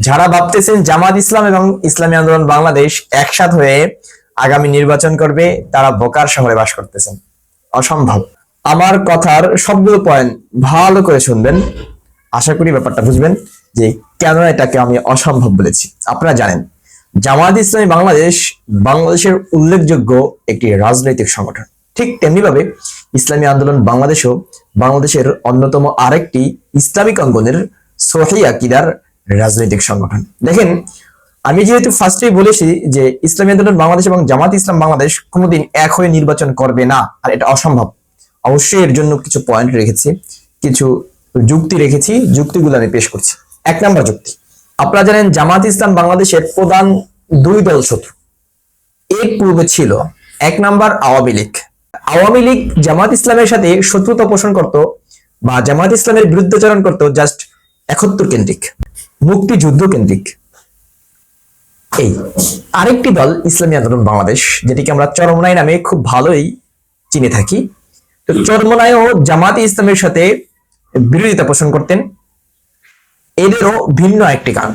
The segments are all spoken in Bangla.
যারা ভাবতেছেন জামাত ইসলাম এবং ইসলামী আন্দোলন বাংলাদেশ একসাথ হয়ে আগামী নির্বাচন করবে, তারা বোকার শহরে বাস করতেছেন। অসম্ভব। আমার কথার সবগুলো পয়েন্ট ভালো করে শুনবেন। আশা করি ব্যাপারটা বুঝবেন যে কেন এটাকে আমি অসম্ভব বলেছি। আপনারা জানেন, জামাত ইসলামী বাংলাদেশ বাংলাদেশের উল্লেখযোগ্য একটি রাজনৈতিক সংগঠন। ঠিক তেমনি ভাবে ইসলামী আন্দোলন বাংলাদেশও বাংলাদেশের অন্যতম আরেকটি ইসলামিক অঙ্গনের সহি আকিদার রাজনৈতিক সংগঠন। দেখেন, আমি যেহেতু ফার্স্টেই বলেছি যে ইসলামী আন্দোলন বাংলাদেশ এবং জামাত ইসলাম বাংলাদেশ কোনোদিন এক হয়ে নির্বাচন করবে না, আর এটা অসম্ভব। অবশ্যই এর জন্য কিছু পয়েন্ট রেখেছি, কিছু যুক্তি রেখেছি, যুক্তিগুলো আমি পেশ করছি। এক নম্বর যুক্তি, আপনারা জানেন জামাত ইসলাম বাংলাদেশের প্রধান দুই দল শত্রু। এর পূর্বে ছিল এক নাম্বার আওয়ামী লীগ। আওয়ামী লীগ জামাত ইসলামের সাথে শত্রুতা পোষণ করত বা জামাত ইসলামের বিরুদ্ধাচরণ করত জাস্ট একাত্তর কেন্দ্রিক। মুক্তিযুদ্ধ কেন্দ্রিক এই, আরেকটি দল ইসলামী আন্দোলন বাংলাদেশ, যেটিকে আমরা চরমনাই নামে খুব ভালোই চিনে থাকি। তো চরমনায়ও জামাত ইসলামের সাথে বিরোধিতা পোষণ করতেন। এদেরও ভিন্ন একটি কারণ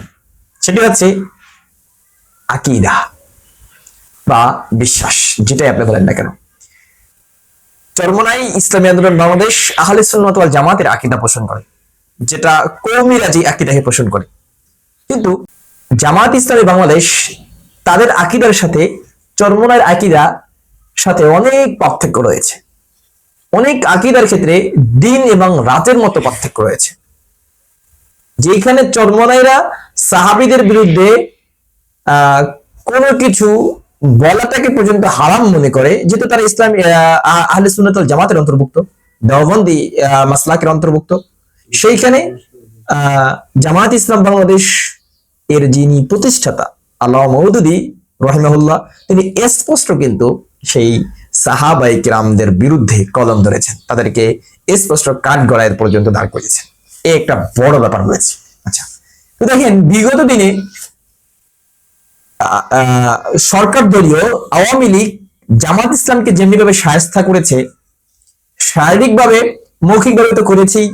সেটি হচ্ছে আকিদা বা বিশ্বাস, যেটাই আপনি বলেন না কেন। চরমনাই ইসলামী আন্দোলন বাংলাদেশ আহলে সুন্নাত জামাতের আকিদা পোষণ করে, যেটা কৌমিরাজি আকিদাকে পোষণ করে। কিন্তু জামাত ইসলামী বাংলাদেশ তাদের আকিদার সাথে চরমনার আকিদা সাথে অনেক পার্থক্য রয়েছে। অনেক আকিদার ক্ষেত্রে দিন এবং রাতের মতো পার্থক্য রয়েছে। যেখানে চরমনাইরা সাহাবিদের বিরুদ্ধে কোনো কিছু বলাটাকে পর্যন্ত হারাম মনে করে যেহেতু তারা ইসলাম আহ, আহলে সুন্নাতুল জামাতের অন্তর্ভুক্ত দেওবন্দি মাসলাকের অন্তর্ভুক্ত সেইখানে আহ, জামাত ইসলাম বাংলাদেশ এর যিনি প্রতিষ্ঠাতা আল্লাহ মৌদুদি রহিমাহুল্লাহ, তিনি স্পষ্ট কিন্তু সেই সাহাবাই কিরামদের বিরুদ্ধে কলম ধরেছেন। তাদেরকে স্পষ্ট কাঠ গড়াইয়ের পর্যন্ত দাঁড় করিয়েছেন। এই একটা বড় ব্যাপার রয়েছে আচ্ছা দেখেন, বিগত দিনে সরকার দলীয় আওয়ামী লীগ জামাত ইসলামকে যেমনিভাবে সায়স্তা করেছে, শারীরিকভাবে, মৌখিকভাবে তো করেছেই,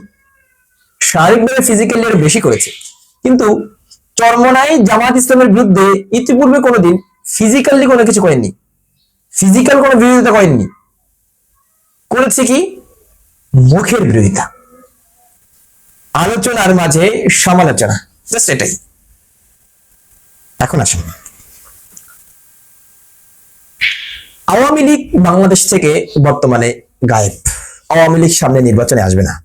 শারীরিকভাবে ফিজিক্যালি আরও বেশি করেছে। কিন্তু চরমনাই জামাত ইসলামের বিরুদ্ধে ইতিপূর্বে কোনোদিন ফিজিক্যালি কোনো কিছু করেননি। ফিজিক্যাল কোনো বিরোধিতা করেননি। করেছে কি? মুখের বিরোধিতা। আলোচনার মাঝে সমালোচনা। এটাই। এখন আসুন। আওয়ামী লীগ বাংলাদেশ থেকে বর্তমানে গায়েব। আওয়ামী লীগ সামনে নির্বাচনে আসবে না।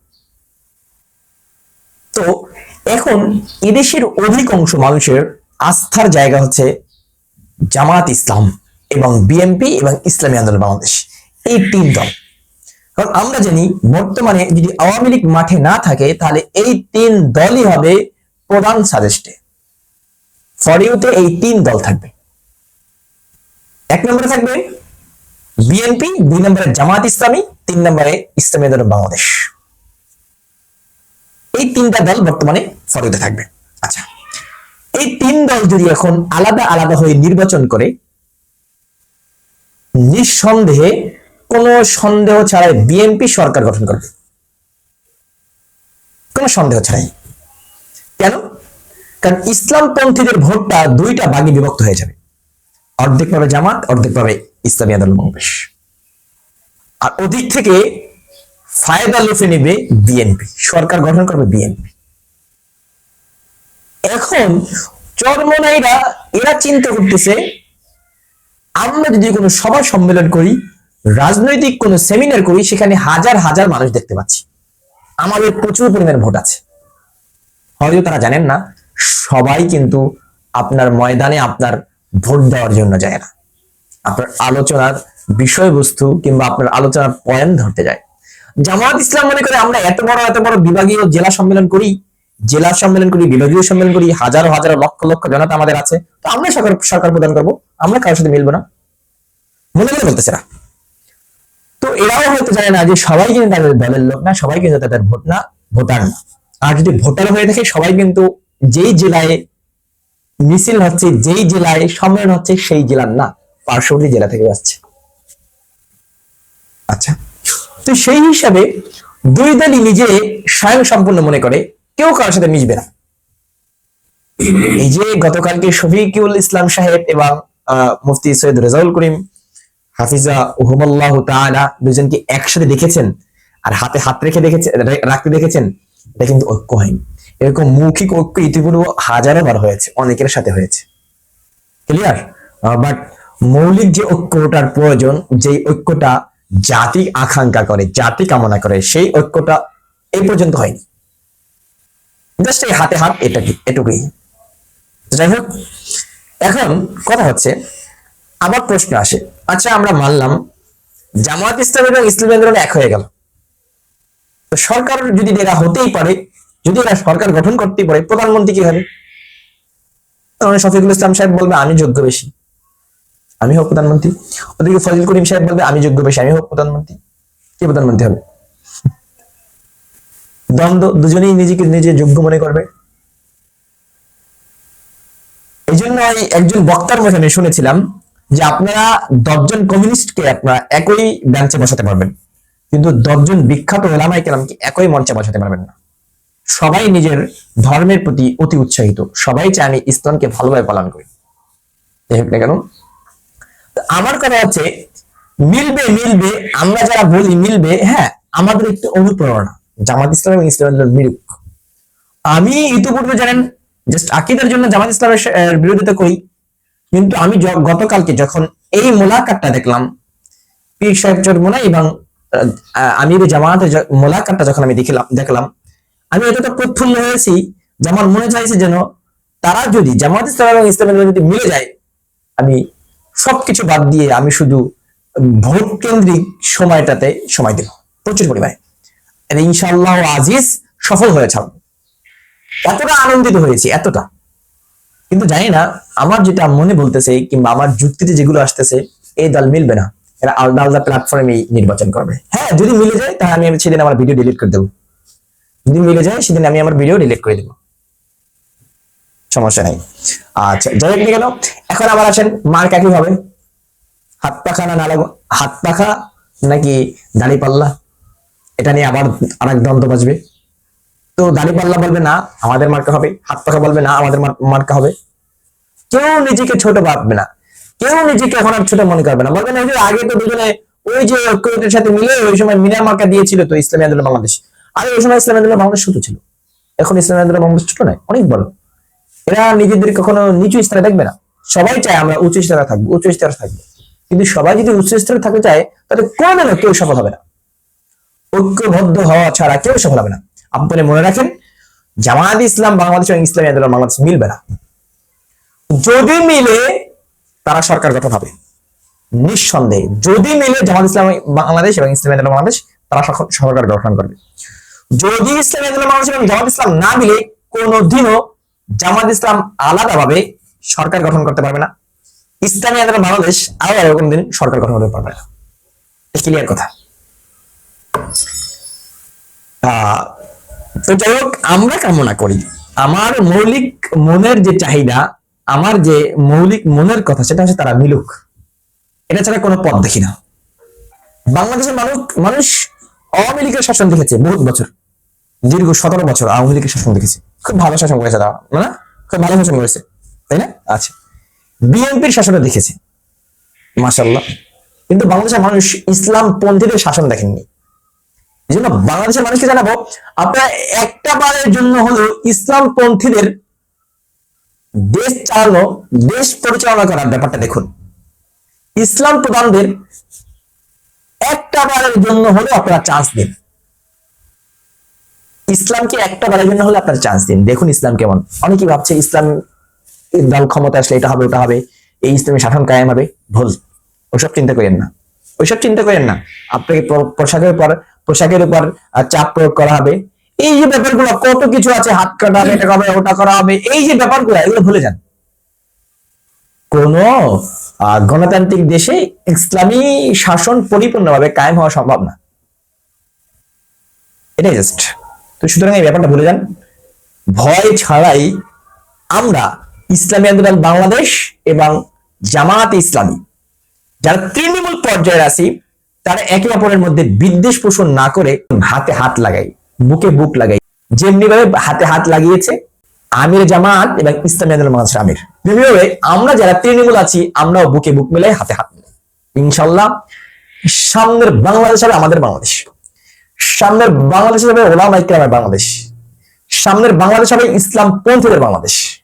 তো এখন এদেশের অধিকাংশ মানুষের আস্থার জায়গা হচ্ছে জামাত ইসলাম এবং বিএনপি এবং ইসলামী আন্দোলন বাংলাদেশ। এই তিন দল। কারণ আমরা জানি, বর্তমানে যদি আওয়ামী লীগ মাঠে না থাকে, তাহলে এই তিন দলই হবে প্রধান সাজেস্টে। ফরিউতে এই তিন দল থাকবে। এক নম্বরে থাকবে বিএনপি, দুই নম্বরে জামাত ইসলামী, তিন নম্বরে ইসলামী আন্দোলন বাংলাদেশ। এই তিনটা দল বর্তমানে ফরিদে থাকবে। আচ্ছা এই তিন দল যদি এখন আলাদা আলাদা হয়ে নির্বাচন করে, নিঃসন্দেহে কোনো সন্দেহ ছাড়াই বিএনপি সরকার গঠন করবে। কোনো সন্দেহ ছাড়াই। কেন? কারণ ইসলামপন্থীদের ভোটটা দুইটা ভাগে বিভক্ত হয়ে যাবে। অর্ধেক পাবে জামাত, অর্ধেক পাবে ইসলামী আন্দোলন বাংলাদেশ। আর ওদিক থেকে ফায়দা লুফে নেবে বিএনপি সরকার গঠন করবে বিএনপি এখন চরমনাইরা এরা চিন্তা করতেছে, আমরা যদি কোনো সভা সম্মেলন করি, রাজনৈতিক কোনো সেমিনার করি, সেখানে হাজার হাজার মানুষ দেখতে পাচ্ছি। আমাদের প্রচুর পরিমাণে ভোট আছে। হয়তো তারা জানেন না, সবাই কিন্তু আপনার ময়দানে আপনার ভোট দেওয়ার জন্য যায় না। আপনার আলোচনার বিষয়বস্তু কিংবা আপনার আলোচনার পয়েন্ট ধরতে যায়। জামাত ইসলাম মনে করে আমরা এত বড় এত বড় বিভাগীয় জেলা সম্মেলন করি, জেলা সম্মেলন করি, বিভাগীয় সম্মেলন করি, হাজারো হাজারো লক্ষ লক্ষ জনতা আমাদের আছে। তো আমরা সরকার সরকার প্রদান করব, আমরা কারোর সাথে মিলবো না। মনে মনে বলতেছে না তো এরাও হয়তো জানে না যে সবাই কিন্তু তাদের দলের লোক না, সবাই কিন্তু তাদের ভোট না, ভোটার না। আর যদি ভোটার হয়ে থাকে, সবাই কিন্তু যেই জেলায় মিছিল হচ্ছে, যেই জেলায় সম্মেলন হচ্ছে, সেই জেলার না, পার্শ্ববর্তী জেলা থেকে আসছে। আচ্ছা। তো সেই হিসাবে দুই দলই নিজে স্বয়ং সম্পূর্ণ মনে করে, কেউ কারোর সাথে মিশবে না। এই যে গতকালকে শফিকুল ইসলাম সাহেব এবং মুফতি সৈয়দ রেজাউল করিম, হাফিজা উহমাল্লাহ তাআলা দুজনকে একসাথে দেখেছেন আর হাতে হাত রেখে দেখেছেন রাখতে দেখেছেন, এটা কিন্তু ঐক্য হয়নি। এরকম মৌখিক ঐক্য ইতিপূর্বে হাজারো বার হয়েছে, অনেকের সাথে হয়েছে। ক্লিয়ার বাট মৌলিক যে ঐক্যটার প্রয়োজন, যেই ঐক্যটা জাতি আকাঙ্ক্ষা করে, জাতি কামনা করে, সেই ঐক্যটা এই পর্যন্ত হয়নি। জাস্ট এই হাতে হাত এটা কি এটুকুই যাই হোক, এখন কথা হচ্ছে, আবার প্রশ্ন আসে। আচ্ছা আমরা মানলাম জামাত ইসলাম এবং ইসলামী আন্দোলন এক হয়ে গেল। তো সরকার যদি এরা হতেই পারে, যদি এরা সরকার গঠন করতেই পারে, প্রধানমন্ত্রী কি হবে? তখন শফিকুল ইসলাম সাহেব বলবে, আমি যোগ্য বেশি। আমি হোক প্রধানমন্ত্রী। ওদিকে ফজল করিম সাহেব বলবে, আমি যোগ্য বেশি আমি হোক প্রধানমন্ত্রী। কে প্রধানমন্ত্রী হবে? দ্বন্দ্ব, দুজনেই নিজেকে নিজে যোগ্য মনে করবে। এই জন্য একজন বক্তার আমি শুনেছিলাম যে আপনারা দশজন কমিউনিস্টকে আপনারা একই বেঞ্চে বসাতে পারবেন। কিন্তু দশজন বিখ্যাত ওলামাই কেরামকে একই মঞ্চে বসাতে পারবেন না। সবাই নিজের ধর্মের প্রতি অতি উৎসাহিত। সবাই চায় আমি ইসলামকে ভালোভাবে পালন করি। কেন? আমার কথা হচ্ছে, মিলবে মিলবে, আমরা যারা বলি মিলবে হ্যাঁ আমাদের একটু অনুপ্রেরণা। জামাত ইসলাম এবং মিলুক। আমি ইতিপূর্বে জানেন জাস্ট আকিদের জন্য জামাত ইসলামের বিরোধিতা করি, কিন্তু আমি গতকালকে যখন এই মোলাকাতটা দেখলাম, পীর সাহেব চরমোনা এবং আমির জামাতের মোলাকাতটা যখন আমি দেখলাম দেখলাম, আমি এতটা প্রফুল্ল হয়েছি, যে আমার মনে চাইছে যেন তারা যদি জামাত ইসলাম এবং ইসলামের যদি মিলে যায়, আমি সবকিছু বাদ দিয়ে আমি শুধু ভোট কেন্দ্রিক সময়টাতে সময় দেব। প্রচুর পরিমাণে। ইনশাল্লাহ আজিজ সফল হয়ে ছাড়বো। এতটা আনন্দিত হয়েছি, এতটা। কিন্তু জানি না, আমার যেটা মনে বলতেছে কিংবা আমার যুক্তিতে যেগুলো আসতেছে, এই দল মিলবে না। এরা আলাদা আলাদা প্ল্যাটফর্মে নির্বাচন করবে। হ্যাঁ যদি মিলে যায় তাহলে আমি সেদিন আমার ভিডিও ডিলিট করে দেবো। যদি মিলে যায় সেদিন আমি আমার ভিডিও ডিলিট করে দেবো। সমস্যা নাই। আচ্ছা যাই হোক কেন এখন আবার আসেন, মার্ক একই হবে? হাত পাখা না নালা হাত পাখা নাকি দাড়ি পাল্লা? এটা নিয়ে আবার আরেক দ্বন্দ্ব বাজবে। তো দাড়ি পাল্লা বলবে না, আমাদের মার্কা হবে। হাত পাখা বলবে না, আমাদের মার- মার্কা হবে। কেউ নিজেকে ছোট ভাববে না। কেউ নিজেকে এখন আর ছোট মনে করবে না। বলবে না আগে তো দুজনে ওই যে ঐক্যজোটের সাথে মিলে ওই সময় মিনা মার্কা দিয়েছিল তো ইসলামী আন্দোলন বাংলাদেশ। আর ওই সময় ইসলামী আন্দোলন বাংলাদেশ ছোট ছিল। এখন ইসলামী আন্দোলন বাংলাদেশ ছোট নয়, অনেক বড়। এরা নিজেদের কখনো নিচু স্তরে দেখবে না। সবাই চায় আমরা উচ্চ স্তরে থাকব, উচ্চ স্তরে থাকব। কিন্তু সবাই যদি উচ্চ স্তরে থাকতে চায়, তাহলে কোনোদিনও কেউ সফল হবে না। ঐক্যবদ্ধ হওয়া ছাড়া কেউ সফল হবে না। আপনি মনে রাখেন জামায়াত ইসলাম বাংলাদেশ এবং ইসলামী আন্দোলন বাংলাদেশ মিলবে না। যদি মিলে, তারা সরকার গঠন হবে। নিঃসন্দেহে, যদি মিলে জামাত ইসলাম বাংলাদেশ এবং ইসলামী আন্দোলন বাংলাদেশ, তারা সরকার গঠন করবে। যদি ইসলামী আন্দোলন বাংলাদেশ এবং জামাত ইসলাম না মিলে, কোনোদিনও জামাত ইসলাম আলাদাভাবে সরকার গঠন করতে পারবে না। ইসলামী আন্দোলন বাংলাদেশ আলাদা কোনদিন সরকার গঠন করতে পারবে না। ক্লিয়ার কথা। তো যাই হোক, আমরা কামনা করি, আমার মৌলিক মনের যে চাহিদা, আমার যে মৌলিক মনের কথা, সেটা হচ্ছে তারা মিলুক। এটা ছাড়া কোনো পথ দেখি না। বাংলাদেশের মানুষ মানুষ আওয়ামী লীগের শাসন দেখেছে বহুত বছর, দীর্ঘ সতেরো বছর আওয়ামী লীগের শাসন দেখেছে। খুব ভালো শাসন করেছে তারা না খুব ভালো শাসন করেছে, তাই না? আচ্ছা বিএনপির শাসনও দেখেছে মাসাল্লাহ কিন্তু বাংলাদেশের মানুষ ইসলাম পন্থীদের শাসন দেখেননি। এই জন্য বাংলাদেশের মানুষকে জানাব, আপনারা একটা বারের জন্য হলো ইসলাম পন্থীদের দেশ চালানো, দেশ পরিচালনা করার ব্যাপারটা দেখুন। ইসলাম প্রধানদের একটা বারের জন্য হলেও আপনারা চান্স দিন। ইসলামকে একটা বারের জন্য হলে আপনারা চান্স দিন। দেখুন ইসলাম কেমন। অনেকেই ভাবছে ইসলাম দল ক্ষমতা আসলে এটা হবে, ওটা হবে। এই ইসলামী শাসন কায়েম হবে। ভুল। ওসব চিন্তা করেন না। ওইসব চিন্তা করেন না। আপনাকে পোশাকের পর পোশাকের উপর চাপ প্রয়োগ করা হবে। এই যে ব্যাপারগুলো, কত কিছু আছে, হাত কাটা হবে, এটা হবে, ওটা করা হবে। এই যে ব্যাপারগুলো, এগুলো ভুলে যান। কোন গণতান্ত্রিক দেশে ইসলামী শাসন পরিপূর্ণভাবে কায়েম হওয়া সম্ভব না। এটাই জাস্ট তো সুতরাং এই ব্যাপারটা ভুলে যান, ভয় ছাড়াই আমরা ইসলামী আন্দোলন বাংলাদেশ এবং জামায়াত ইসলামী, যারা তৃণমূল পর্যায়ে আছি, তারা একে অপরের মধ্যে বিদ্বেষ পোষণ না করে হাতে হাত লাগাই, বুকে বুক লাগাই। যেমনিভাবে হাতে হাত লাগিয়েছে আমির জামাত এবং ইসলামী আন্দোলন বাংলাদেশ আমির। বিভিন্নভাবে আমরা যারা তৃণমূল আছি, আমরাও বুকে বুক মিলাই হাতে হাত মিলাই। ইনশাল্লাহ সামনের বাংলাদেশ আমাদের বাংলাদেশ। সামনের বাংলাদেশ হবে ওলামাইক্রামের বাংলাদেশ। সামনের বাংলাদেশ হবে ইসলাম পন্থীদের বাংলাদেশ।